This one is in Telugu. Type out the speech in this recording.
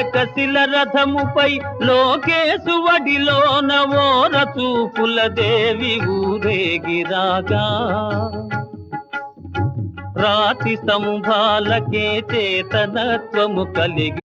ఏకశిల రథముపై లోకేశు వడిలోన ఓర చూపుల దేవి ఊరేగిరాగా రాతి సంభాలకే చేతనత్వము కలిగి